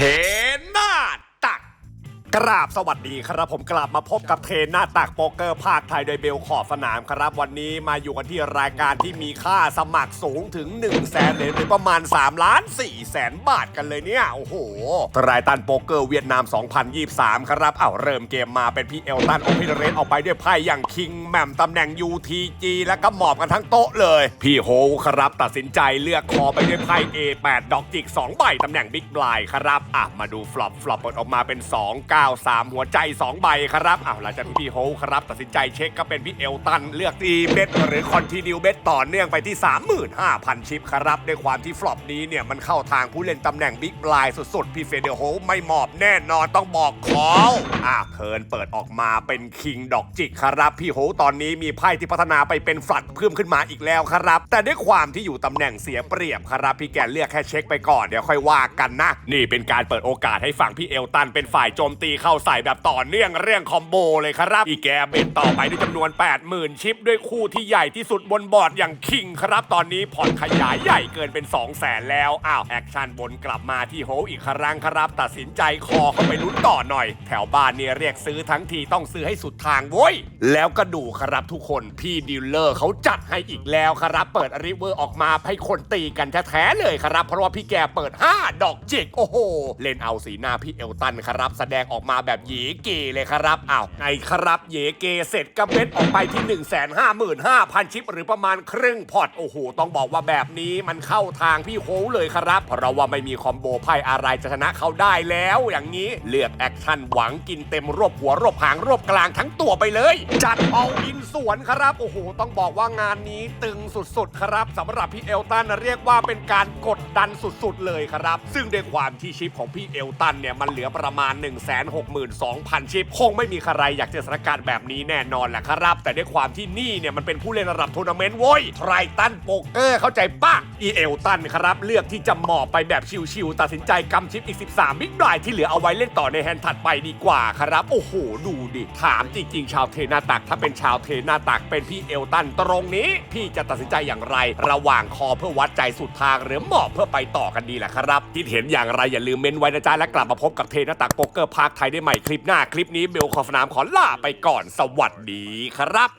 Okay. กราบสวัสดีครับผมกลับมาพบกับเทรนหน้าตักโป๊กเกอร์ภาคไทยโดยเบลขอบสนามครับ วันนี้มาอยู่กันที่รายการที่มีค่าสมัครสูงถึง1 0 0 0 0แสนเหรียญหรือประมาณ3ล้าน4แสนบาทกันเลยเนี่ย โอ้โหรายตันโป๊กเกอร์เวียดนาม 2023 ครับเอาเริ่มเกมมาเป็นพี่เอลตันโอเพนเรนออกไปด้วยไพ่อย่างคิงแหม่มตำแหน่ง UTG แล้วก็หมอบกันทั้งโต๊ะเลย พี่โฮครับตัดสินใจเลือกคอไปด้วยไพ่ A8 ดอกจิก2ใบตำแหน่งบิ๊กบลายครับอะมาดูฟลอปฟลอปเปิดออกมาเป็น2 9 3 หัวใจ 2 ใบครับอ้าวหลังจากที่พี่โฮครับ ตัดสินใจเช็คก็เป็นพี่เอลตัน เลือกตีเบ็ดหรือคอนติเนียเบ็ดต่อเนื่องไปที่ 35,000 ชิปครับด้วยความที่ฟลอปนี้เนี่ยมันเข้าทางผู้เล่นตำแหน่งบิ๊กบลายสุดๆ พี่เฟเดโฮไม่หมอบแน่นอนต้องบอกขออะเทิร์นเปิดออกมาเป็นคิงดอกจิกครับพี่โฮตอนนี้มีไพ่ที่พัฒนาไปเป็นฟลัดเพิ่มขึ้นมาอีกแล้วครับ แต่ด้วยความที่อยู่ตำแหน่งเสียเปรียบครับพี่แกเลือกแค่เช็คไปก่อนเดี๋ยวค่อยว่ากันนะ นี่เป็นการเปิดโอกาสให้ฝั่งพี่เอลตันเป็นฝ่ายโจมตีเข้าใส่แบบต่อเนื่องเรื่องคอมโบเลยครับ อีแกเบ็ดต่อไปด้วยจำนวน 80,000 ชิป ด้วยคู่ที่ใหญ่ที่สุดบนบอร์ดอย่างคิงครับ ตอนนี้ผ่อนขยายใหญ่เกินเป็น 2 0 0แสนแล้ว อ้าวแอคชั่นบนกลับมาที่โฮอีกครั้งครับ ตัดสินใจคอเข้าไปลุ้นต่อหน่อย แถวบ้านเนี่ยเรียกซื้อทั้งทีต้องซื้อให้สุดทางโว้ยแล้วก็ดูครับทุกคนพี่ดีลเลอร์เขาจัดให้อีกแล้วครับ เปิดริเวอร์ออกมาให้คนตีกันแท้ๆเลยครับ เพราะว่าพี่แกเปิด 5 ดอกจิกโอ้โหเล่นเอาสีหน้าพี่เอลตันครับ แสดงออกมาแบบหยีเกเลยครับอ้าวไงครับเยเกเสร็จก็เบ็ดออกไปที่ 1 5 5 0 0 0 ชิป หรือประมาณครึ่งพอตโอ้โห ต้องบอกว่าแบบนี้มันเข้าทางพี่โฮเลยครับเพราะว่าไม่มีคอมโบไพ่อะไรจะชนะเขาได้แล้วอย่างนี้เลือกแอคชั่นหวังกินเต็มรวบหัวรวบหางรวบกลางทั้งตัวไปเลย จัดเอาอินสวนครับโอ้โหต้องบอกว่างานนี้ตึงสุดๆครับสำหรับพี่เอลตันเรียกว่าเป็นการกดดันสุดๆเลยครับ ซึ่งด้วยความที่ชิปของพี่เอลตันเนี่ยมันเหลือประมาณ 1 6 2 0 0 62,000 ชิป คงไม่มีใครอยากเจอสถานการณ์แบบนี้แน่นอนแหละครับ แต่ด้วยความที่นี่เนี่ยมันเป็นผู้เล่นระดับทัวร์นาเมนต์โว้ยไทรตันโป๊กเกอร์เข้าใจปะอีเอลตันครับ เลือกที่จะหมอบไปแบบชิวๆตัดสินใจกำชิปอีก 13 บิ๊กไบที่เหลือเอาไว้เล่นต่อในแฮนด์ถัดไปดีกว่าครับ โอ้โห ดูดิถามจริงๆ ชาวเทนาตัก ถ้าเป็นชาวเทนาตักเป็นพี่เอลตันตรงนี้ พี่จะตัดสินใจอย่างไร ระหว่างคอเพื่อวัดใจสุดทางหรือหมอบเพื่อไปต่อกันดีแหละครับคิดเห็นอย่างไรอย่าลืมเมนไว้นะจ๊ะและกลับมาพบกับเทนาตักโป๊กเกอร์พาร์คไทยได้ใหม่คลิปหน้าคลิปนี้เบลขอสนามขอลาไปก่อนสวัสดีครับ